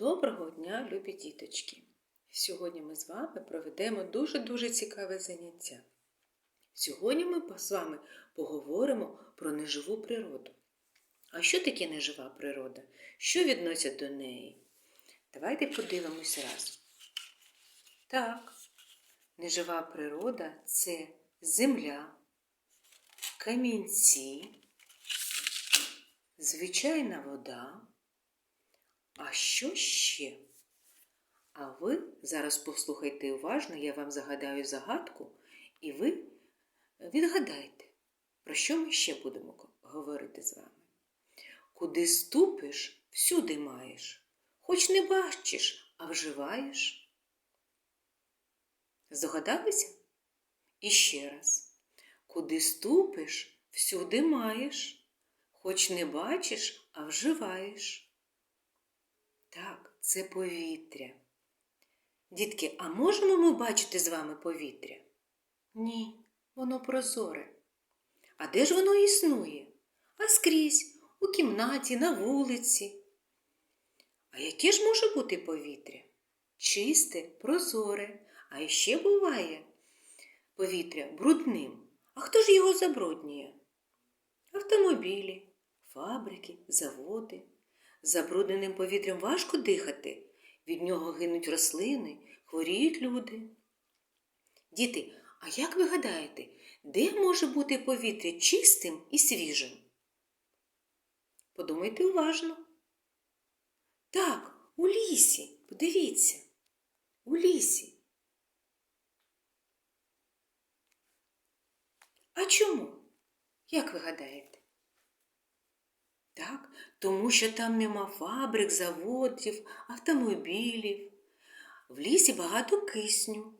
Доброго дня, любі діточки! Сьогодні ми з вами проведемо дуже-дуже цікаве заняття. Сьогодні ми з вами поговоримо про неживу природу. А що таке нежива природа? Що відносять до неї? Давайте подивимось раз. Так, нежива природа це земля, камінці, звичайна вода. А що ще? А ви зараз послухайте уважно, я вам загадаю загадку, і ви відгадайте, про що ми ще будемо говорити з вами. Куди ступиш, всюди маєш, хоч не бачиш, а вживаєш. Здогадалися? І ще раз. Куди ступиш, всюди маєш, хоч не бачиш, а вживаєш. Так, це повітря. Дітки, а можемо ми бачити з вами повітря? Ні, воно прозоре. А де ж воно існує? А скрізь, у кімнаті, на вулиці. А яке ж може бути повітря? Чисте, прозоре, а ще буває повітря брудним. А хто ж його забруднює? Автомобілі, фабрики, заводи. Забрудненим повітрям важко дихати. Від нього гинуть рослини, хворіють люди. Діти, а як ви гадаєте, де може бути повітря чистим і свіжим? Подумайте уважно. Так, у лісі, подивіться, у лісі. А чому? Як ви гадаєте? Так, тому що там нема фабрик, заводів, автомобілів. В лісі багато кисню.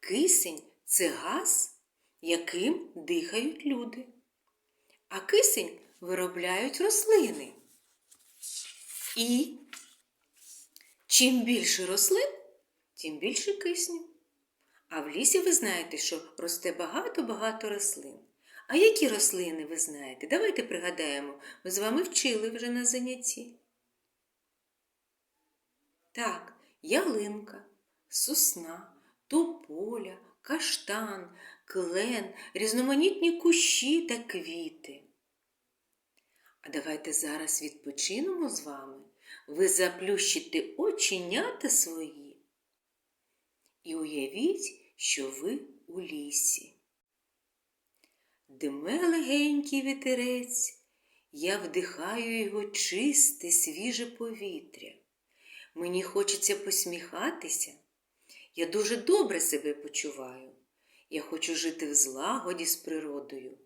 Кисень це газ, яким дихають люди. А кисень виробляють рослини. І чим більше рослин, тим більше кисню. А в лісі ви знаєте, що росте багато-багато рослин. А які рослини ви знаєте? Давайте пригадаємо, ми з вами вчили вже на занятті. Так, ялинка, сосна, тополя, каштан, клен, різноманітні кущі та квіти. А давайте зараз відпочинемо з вами. Ви заплющите оченята свої і уявіть, що ви у лісі. Дме легенький вітерець, я вдихаю його чисте, свіже повітря. Мені хочеться посміхатися. Я дуже добре себе почуваю. Я хочу жити в злагоді з природою.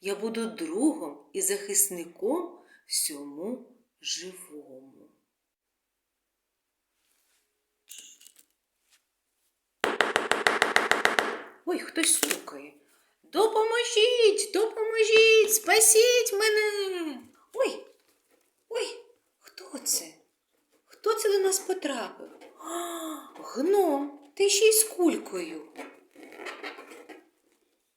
Я буду другом і захисником всьому живому. Ой, хтось стукає. Допоможіть, допоможіть, спасіть мене. Ой, ой, хто це? Хто це до нас потрапив? А, гном, ти ще й з кулькою.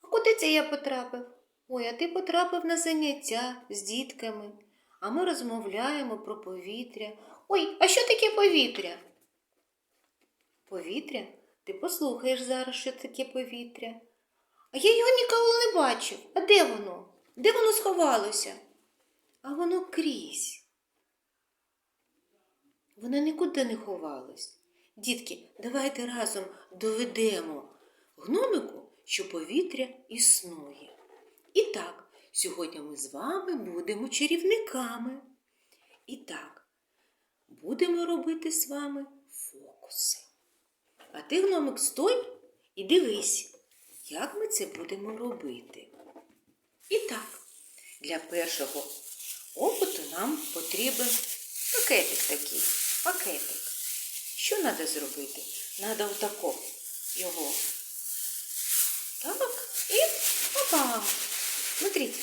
А куди це я потрапив? Ой, а ти потрапив на заняття з дітками, а ми розмовляємо про повітря. Ой, а що таке повітря? Повітря? Ти послухаєш зараз, що таке повітря. А я його ніколи не бачив. А де воно? Де воно сховалося? А воно крізь. Воно нікуди не ховалось. Дітки, давайте разом доведемо гномику, що повітря існує. І так, сьогодні ми з вами будемо чарівниками. І так, будемо робити з вами фокуси. А ти, гномик, стой і дивись, як ми це будемо робити. І так, для першого опиту нам потрібен пакетик такий. Пакетик. Що треба зробити? Треба отако його. Так, і опа. Смотрите.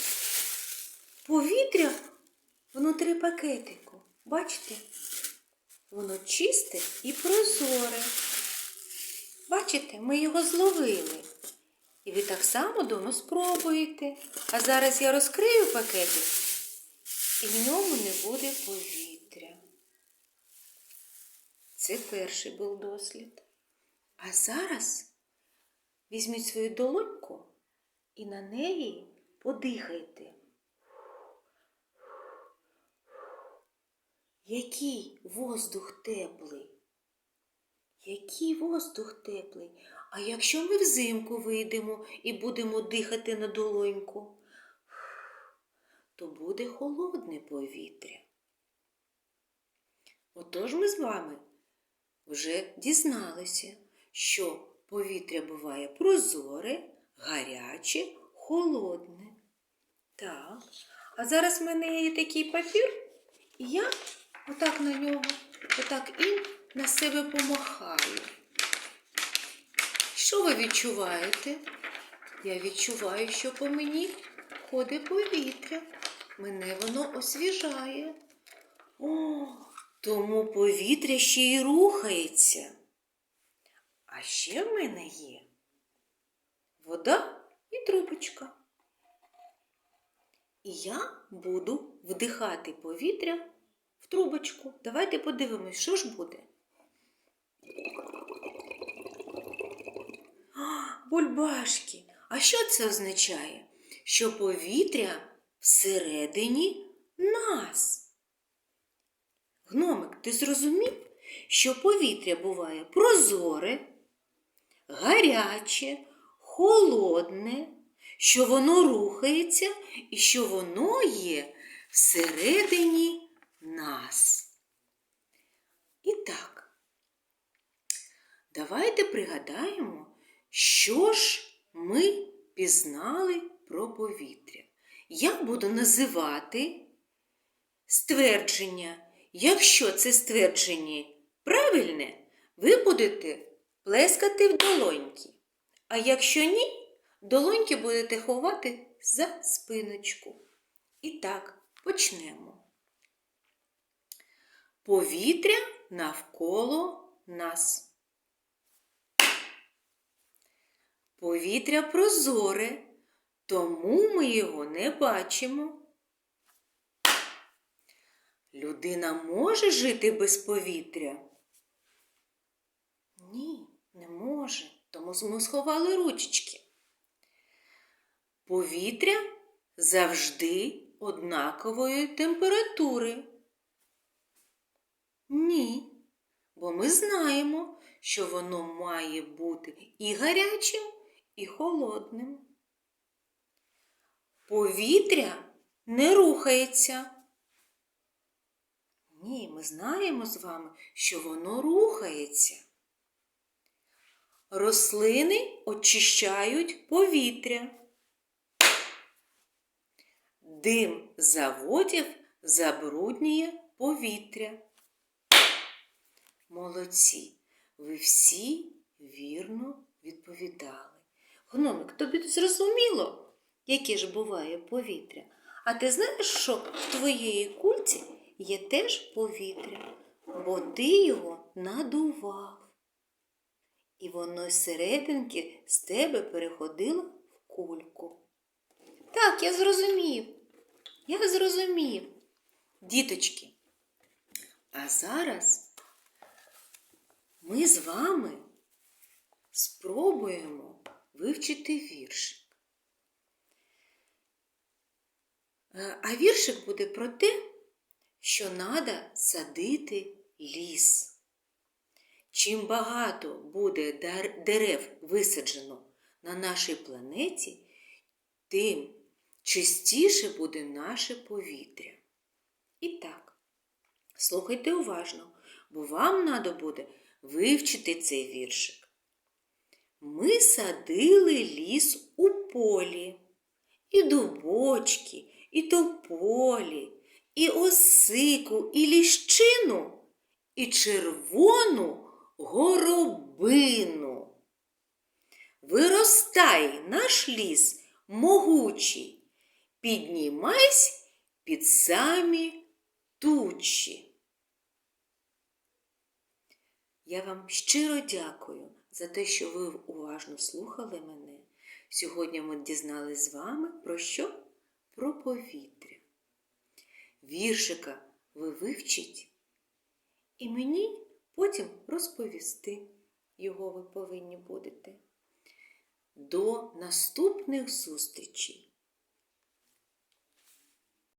Повітря внутрі пакетику. Бачите? Воно чисте і прозоре. Бачите, ми його зловили. І ви так само дома спробуєте. А зараз я розкрию пакетик, і в ньому не буде повітря. Це перший був дослід. А зараз візьміть свою долоньку і на неї подихайте. Який воздух теплий? Який воздух теплий? А якщо ми взимку вийдемо і будемо дихати на долоньку, то буде холодне повітря. Отож ми з вами вже дізналися, що повітря буває прозоре, гаряче, холодне. Так, а зараз в мене є такий папір, і я отак на нього, отак і на себе помахаю. Що ви відчуваєте? Я відчуваю, що по мені ходить повітря. Мене воно освіжає. О, тому повітря ще й рухається. А ще в мене є вода і трубочка. І я буду вдихати повітря в трубочку. Давайте подивимось, що ж буде. Бульбашки. А що це означає? Що повітря всередині нас. Гномик, ти зрозумів, що повітря буває прозоре, гаряче, холодне, що воно рухається і що воно є всередині нас. І так, давайте пригадаємо, що ж ми пізнали про повітря. Я буду називати ствердження. Якщо це ствердження правильне, ви будете плескати в долоньки. А якщо ні, долоньки будете ховати за спиночку. І так, почнемо. Повітря навколо нас. Повітря прозоре, тому ми його не бачимо. Людина може жити без повітря? Ні, не може, тому ми сховали ручечки. Повітря завжди однакової температури. Ні, бо ми знаємо, що воно має бути і гарячим, і холодним. Повітря не рухається. Ні, ми знаємо з вами, що воно рухається. Рослини очищають повітря. Дим заводів забруднює повітря. Молодці, ви всі вірно відповідали. Гномик, тобі зрозуміло, яке ж буває повітря? А ти знаєш, що в твоєї кульці є теж повітря, бо ти його надував. І воно з серединки з тебе переходило в кульку. Так, я зрозумів. Я зрозумів. Діточки, а зараз ми з вами спробуємо вивчити віршик. Е, А віршик буде про те, що треба садити ліс. Чим багато буде дерев висаджено на нашій планеті, тим чистіше буде наше повітря. І так, слухайте уважно, бо вам треба буде вивчити цей віршик. Ми садили ліс у полі, і дубочки, і тополі, і осику, і ліщину, і червону горобину. Виростай наш ліс могучий, піднімайсь під самі тучі. Я вам щиро дякую за те, що ви уважно слухали мене. Сьогодні ми дізналися з вами про що? Про повітря. Віршика ви вивчіть і мені потім розповісти. Його ви повинні будете. До наступних зустрічей!